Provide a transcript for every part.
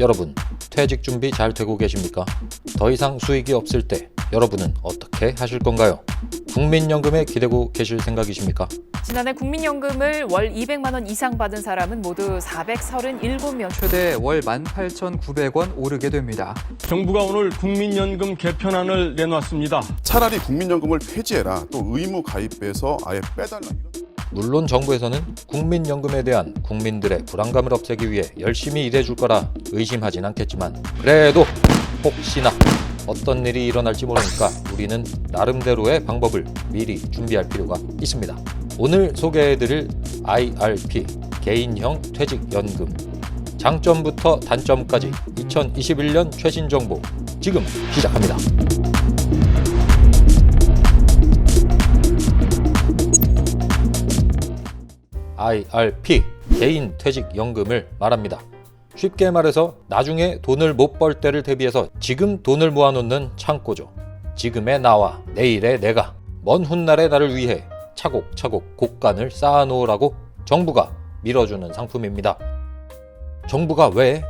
여러분, 퇴직 준비 잘 되고 계십니까? 더 이상 수익이 없을 때 여러분은 어떻게 하실 건가요? 국민연금에 기대고 계실 생각이십니까? 지난해 국민연금을 월 200만 원 이상 받은 사람은 모두 437명. 최대 월 18,900원 오르게 됩니다. 정부가 오늘 국민연금 개편안을 내놨습니다. 차라리 국민연금을 폐지해라. 또 의무 가입해서 아예 빼달라. 물론 정부에서는 국민연금에 대한 국민들의 불안감을 없애기 위해 열심히 일해줄 거라 의심하진 않겠지만 그래도 혹시나 어떤 일이 일어날지 모르니까 우리는 나름대로의 방법을 미리 준비할 필요가 있습니다. 오늘 소개해드릴 IRP 개인형 퇴직연금 장점부터 단점까지 2021년 최신 정보 지금 시작합니다. IRP 개인 퇴직 연금을 말합니다. 쉽게 말해서 나중에 돈을 못 벌 때를 대비해서 지금 돈을 모아놓는 창고죠. 지금의 나와 내일의 내가 먼 훗날의 나를 위해 차곡차곡 곡간을 쌓아놓으라고 정부가 밀어주는 상품입니다. 정부가 왜?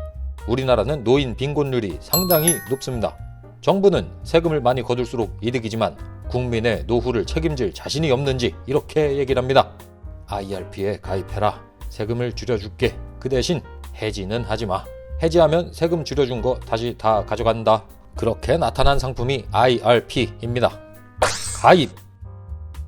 우리나라는 노인 빈곤율이 상당히 높습니다. 정부는 세금을 많이 거둘수록 이득이지만 국민의 노후를 책임질 자신이 없는지 이렇게 얘기를 합니다. IRP에 가입해라. 세금을 줄여줄게. 그 대신 해지는 하지 마. 해지하면 세금 줄여준 거 다시 다 가져간다. 그렇게 나타난 상품이 IRP입니다. 가입.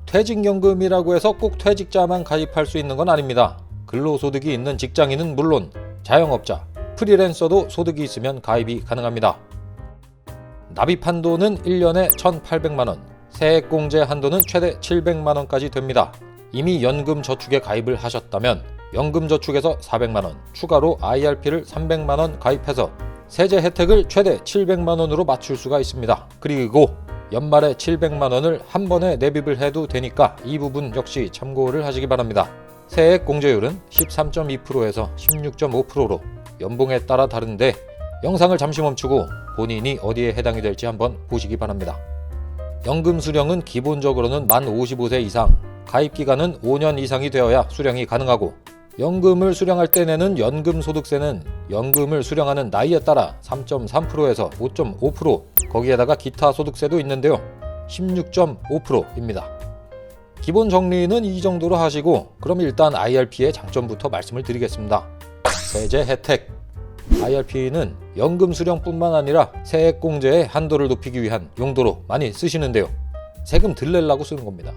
퇴직연금이라고 해서 꼭 퇴직자만 가입할 수 있는 건 아닙니다. 근로소득이 있는 직장인은 물론 자영업자, 프리랜서도 소득이 있으면 가입이 가능합니다. 납입 한도는 1년에 1,800만 원, 세액공제 한도는 최대 700만 원까지 됩니다. 이미 연금 저축에 가입을 하셨다면 연금 저축에서 400만 원, 추가로 IRP를 300만 원 가입해서 세제 혜택을 최대 700만 원으로 맞출 수가 있습니다. 그리고 연말에 700만 원을 한 번에 내비를 해도 되니까 이 부분 역시 참고를 하시기 바랍니다. 세액 공제율은 13.2%에서 16.5%로 연봉에 따라 다른데 영상을 잠시 멈추고 본인이 어디에 해당이 될지 한번 보시기 바랍니다. 연금 수령은 기본적으로는 만 55세 이상, 가입 기간은 5년 이상이 되어야 수령이 가능하고 연금을 수령할 때 내는 연금 소득세는 연금을 수령하는 나이에 따라 3.3%에서 5.5% 거기에다가 기타 소득세도 있는데요. 16.5%입니다. 기본 정리는 이 정도로 하시고 그럼 일단 IRP의 장점부터 말씀을 드리겠습니다. 세제 혜택 IRP는 연금 수령뿐만 아니라 세액 공제의 한도를 높이기 위한 용도로 많이 쓰시는데요. 세금 덜 내려고 쓰는 겁니다.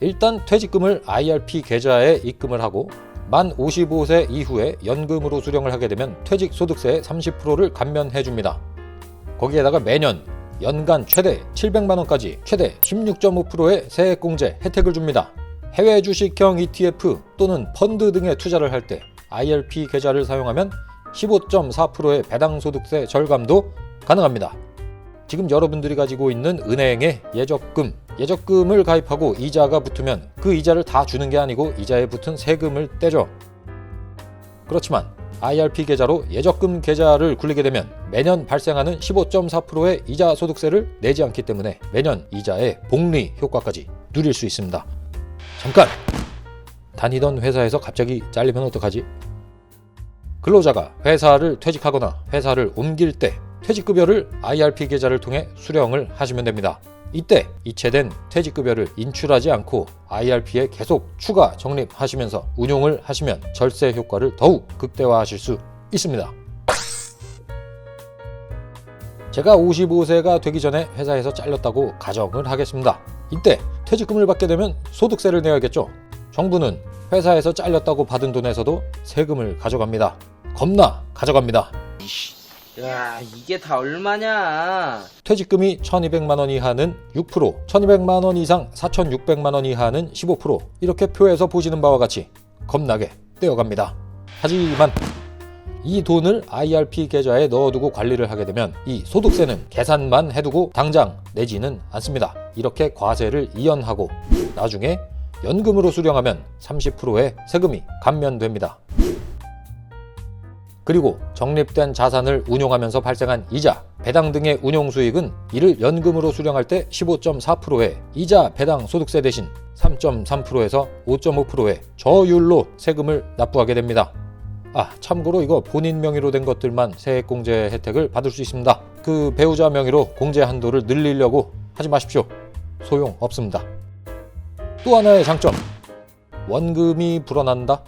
일단 퇴직금을 IRP 계좌에 입금을 하고 만 55세 이후에 연금으로 수령을 하게 되면 퇴직 소득세의 30%를 감면해 줍니다. 거기에다가 매년 연간 최대 700만 원까지 최대 16.5%의 세액 공제 혜택을 줍니다. 해외 주식형 ETF 또는 펀드 등에 투자를 할 때 IRP 계좌를 사용하면 15.4%의 배당 소득세 절감도 가능합니다. 지금 여러분들이 가지고 있는 은행의 예적금, 예적금을 가입하고 이자가 붙으면 그 이자를 다 주는 게 아니고 이자에 붙은 세금을 떼죠. 그렇지만 IRP 계좌로 예적금 계좌를 굴리게 되면 매년 발생하는 15.4%의 이자 소득세를 내지 않기 때문에 매년 이자의 복리 효과까지 누릴 수 있습니다. 잠깐! 다니던 회사에서 갑자기 잘리면 어떡하지? 근로자가 회사를 퇴직하거나 회사를 옮길 때 퇴직급여를 IRP 계좌를 통해 수령을 하시면 됩니다. 이때 이체된 퇴직급여를 인출하지 않고 IRP에 계속 추가 적립하시면서 운용을 하시면 절세 효과를 더욱 극대화하실 수 있습니다. 제가 55세가 되기 전에 회사에서 잘렸다고 가정을 하겠습니다. 이때 퇴직금을 받게 되면 소득세를 내야겠죠. 정부는 회사에서 잘렸다고 받은 돈에서도 세금을 가져갑니다. 겁나 가져갑니다. 야 이게 다 얼마냐 퇴직금이 1200만 원 이하는 6%, 1200만 원 이상 4600만 원 이하는 15% 이렇게 표에서 보시는 바와 같이 겁나게 떼어갑니다. 하지만 이 돈을 IRP 계좌에 넣어두고 관리를 하게 되면 이 소득세는 계산만 해두고 당장 내지는 않습니다. 이렇게 과세를 이연하고 나중에 연금으로 수령하면 30%의 세금이 감면됩니다. 그리고 적립된 자산을 운용하면서 발생한 이자, 배당 등의 운용 수익은 이를 연금으로 수령할 때 15.4%의 이자 배당 소득세 대신 3.3%에서 5.5%의 저율로 세금을 납부하게 됩니다. 아 참고로 이거 본인 명의로 된 것들만 세액공제 혜택을 받을 수 있습니다. 그 배우자 명의로 공제 한도를 늘리려고 하지 마십시오. 소용 없습니다. 또 하나의 장점 원금이 불어난다.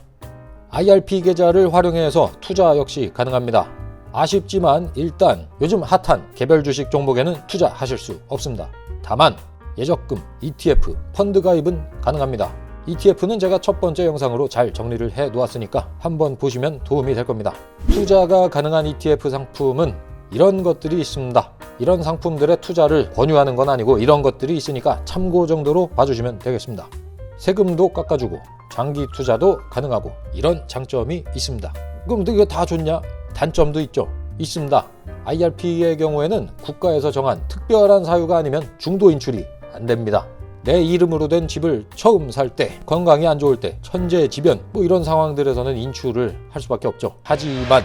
IRP 계좌를 활용해서 투자 역시 가능합니다. 아쉽지만 일단 요즘 핫한 개별 주식 종목에는 투자하실 수 없습니다. 다만 예적금, ETF, 펀드 가입은 가능합니다. ETF는 제가 첫 번째 영상으로 잘 정리를 해 놓았으니까 한번 보시면 도움이 될 겁니다. 투자가 가능한 ETF 상품은 이런 것들이 있습니다. 이런 상품들의 투자를 권유하는 건 아니고 이런 것들이 있으니까 참고 정도로 봐주시면 되겠습니다. 세금도 깎아주고 장기 투자도 가능하고 이런 장점이 있습니다. 그럼 이거 다 좋냐? 단점도 있죠. 있습니다. IRP의 경우에는 국가에서 정한 특별한 사유가 아니면 중도 인출이 안 됩니다. 내 이름으로 된 집을 처음 살 때, 건강이 안 좋을 때, 천재 지변 뭐 이런 상황들에서는 인출을 할 수밖에 없죠. 하지만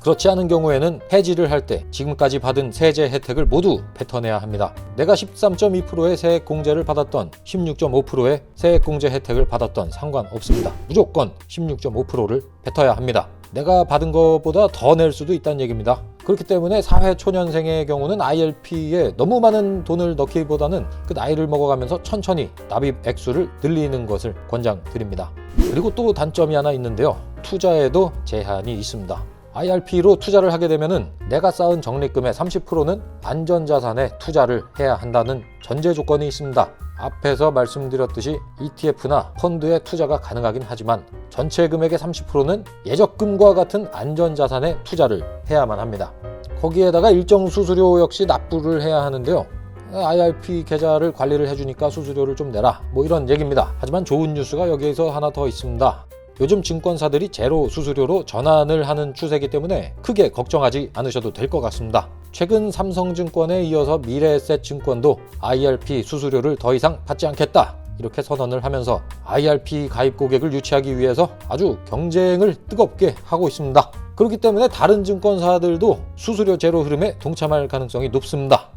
그렇지 않은 경우에는 해지를 할 때 지금까지 받은 세제 혜택을 모두 뱉어내야 합니다. 내가 13.2%의 세액 공제를 받았던 16.5%의 세액 공제 혜택을 받았던 상관없습니다. 무조건 16.5%를 뱉어야 합니다. 내가 받은 것보다 더 낼 수도 있다는 얘기입니다. 그렇기 때문에 사회 초년생의 경우는 IRP에 너무 많은 돈을 넣기보다는 그 나이를 먹어가면서 천천히 납입 액수를 늘리는 것을 권장드립니다. 그리고 또 단점이 하나 있는데요. 투자에도 제한이 있습니다. IRP로 투자를 하게 되면은 내가 쌓은 적립금의 30%는 안전자산에 투자를 해야 한다는 전제 조건이 있습니다. 앞에서 말씀드렸듯이 ETF나 펀드에 투자가 가능하긴 하지만 전체 금액의 30%는 예적금과 같은 안전자산에 투자를 해야만 합니다. 거기에다가 일정 수수료 역시 납부를 해야 하는데요. IRP 계좌를 관리를 해주니까 수수료를 좀 내라. 뭐 이런 얘기입니다. 하지만 좋은 뉴스가 여기에서 하나 더 있습니다. 요즘 증권사들이 제로 수수료로 전환을 하는 추세이기 때문에 크게 걱정하지 않으셔도 될 것 같습니다. 최근 삼성증권에 이어서 미래에셋증권도 IRP 수수료를 더 이상 받지 않겠다. 이렇게 선언을 하면서 IRP 가입 고객을 유치하기 위해서 아주 경쟁을 뜨겁게 하고 있습니다. 그렇기 때문에 다른 증권사들도 수수료 제로 흐름에 동참할 가능성이 높습니다.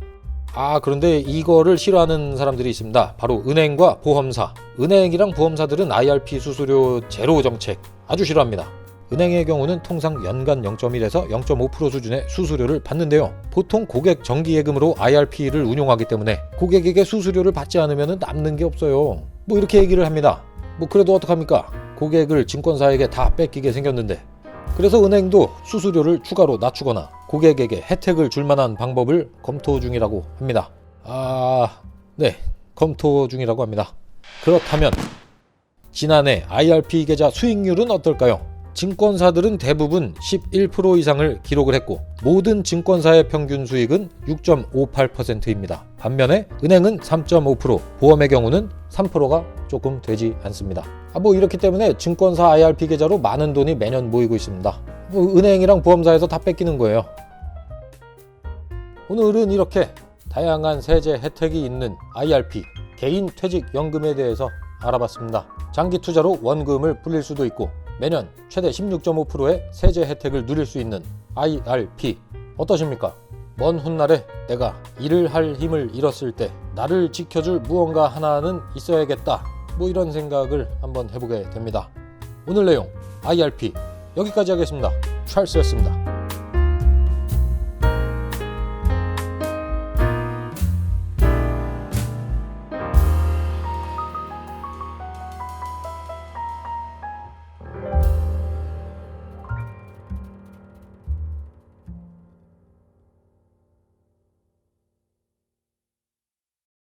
아 그런데 이거를 싫어하는 사람들이 있습니다. 바로 은행과 보험사. 은행이랑 보험사들은 IRP 수수료 제로 정책 아주 싫어합니다. 은행의 경우는 통상 연간 0.1에서 0.5% 수준의 수수료를 받는데요. 보통 고객 정기예금으로 IRP를 운용하기 때문에 고객에게 수수료를 받지 않으면 남는 게 없어요. 뭐 이렇게 얘기를 합니다. 뭐 그래도 어떡합니까? 고객을 증권사에게 다 뺏기게 생겼는데 그래서 은행도 수수료를 추가로 낮추거나 고객에게 혜택을 줄 만한 방법을 검토 중이라고 합니다. 아, 네. 검토 중이라고 합니다. 그렇다면 지난해 IRP 계좌 수익률은 어떨까요? 증권사들은 대부분 11% 이상을 기록을 했고 모든 증권사의 평균 수익은 6.58%입니다. 반면에 은행은 3.5%, 보험의 경우는 3%가 조금 되지 않습니다. 아, 뭐 이렇기 때문에 증권사 IRP 계좌로 많은 돈이 매년 모이고 있습니다. 뭐 은행이랑 보험사에서 다 뺏기는 거예요. 오늘은 이렇게 다양한 세제 혜택이 있는 IRP 개인 퇴직 연금에 대해서 알아봤습니다. 장기 투자로 원금을 불릴 수도 있고 매년 최대 16.5%의 세제 혜택을 누릴 수 있는 IRP 어떠십니까? 먼 훗날에 내가 일을 할 힘을 잃었을 때 나를 지켜줄 무언가 하나는 있어야겠다. 뭐 이런 생각을 한번 해보게 됩니다. 오늘 내용 IRP 여기까지 하겠습니다. 찰스였습니다.